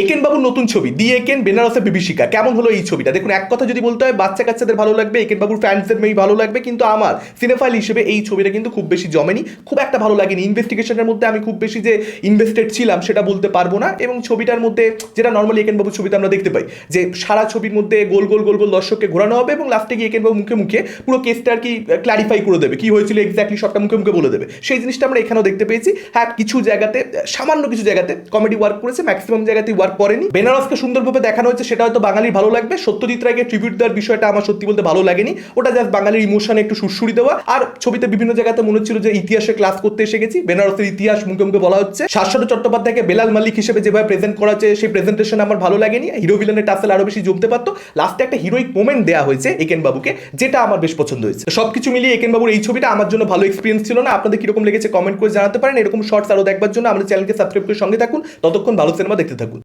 একেন বাবুর নতুন ছবি, দি একেন বেনারসে বিভীষিকা। কেমন হলো এই ছবিটা? দেখুন, এক কথা যদি বলতে হয়, বাচ্চা কাচ্চাদের ভালো লাগবে, একেন বাবুর ফ্যান্সদের মেয়ে ভালো লাগবে, কিন্তু আমার সিনেফাইল হিসেবে এই ছবিটা কিন্তু খুব বেশি জমেনি। খুব একটা ভালো লাগেনি। ইনভেস্টিগেশনের মধ্যে আমি খুব বেশি যে ইনভেস্টেড ছিলাম, সেটা বলতে পারব না। এবং ছবিটার মধ্যে যেটা নর্মালি একেন বাবুর ছবিতে আমরা দেখতে পাই, যে সারা ছবির মধ্যে গোল গোল গোল গোল দর্শককে ঘোরানো হবে এবং লাস্টে গিয়ে একেন বাবু মুখে মুখে পুরো কেসটা আর কি ক্লারিফাই করে দেবে। কি হয়েছিল এক্স্যাক্টলি সবটা মুখে মুখে বলে দেবে। সেই জিনিসটা আমরা এখানেও দেখতে পেয়েছি। হ্যাঁ কিছু জায়গাতে, সামান্য কিছু জায়গাতে কমেডি ওয়ার্ক করেছে ম্যাক্সিমাম জায়গাতেই ওয়ার্ক করেনি বেনারসকে সুন্দরভাবে দেখানো হয়েছে, সেটা হয়তো বাঙালির ভালো লাগবে। সত্যজিৎ রায়কে ট্রিবিউট দেওয়ার বিষয়টা আমার সত্যি বলতে ভালো লাগেনি। ওটা জাস্ট বাঙালির ইমোশনে একটু সুরসুরি দেওয়া। আর ছবিতে বিভিন্ন জায়গাতে মনে হচ্ছিল যে ইতিহাসে ক্লাস করতে এসে গেছি। বেনারসের ইতিহাস মুখে মুখে বলা হচ্ছে। শাশ্বত চট্টোপাধ্যায়কে বেলাল মালিক হিসেবে যেভাবে প্রেজেন্ট করা হচ্ছে, সেই প্রেজেন্টেশন আমার ভালো লাগেনি। হিরো ভিলেনের টাসেল আরও বেশি জমতে পারতো। লাস্টে একটা হিরোইক মোমেন্ট দেওয়া হয়েছে একেন বাবুকে যেটা আমার বেশ পছন্দ হয়েছে। সবকিছু মিলিয়ে একেন বাবুর এই ছবিটা আমার জন্য ভালো এক্সপিরিয়েন্স ছিল না। আপনাদের কীরকম লেগেছে কমেন্ট করে জানাতে পারেন। এরকম শর্টস আরও দেখবার জন্য আমাদের চ্যানেলকে সাবস্ক্রাইব করে সঙ্গে থাকুন। ততক্ষণ ভালো সিনেমা দেখতে থাকুন।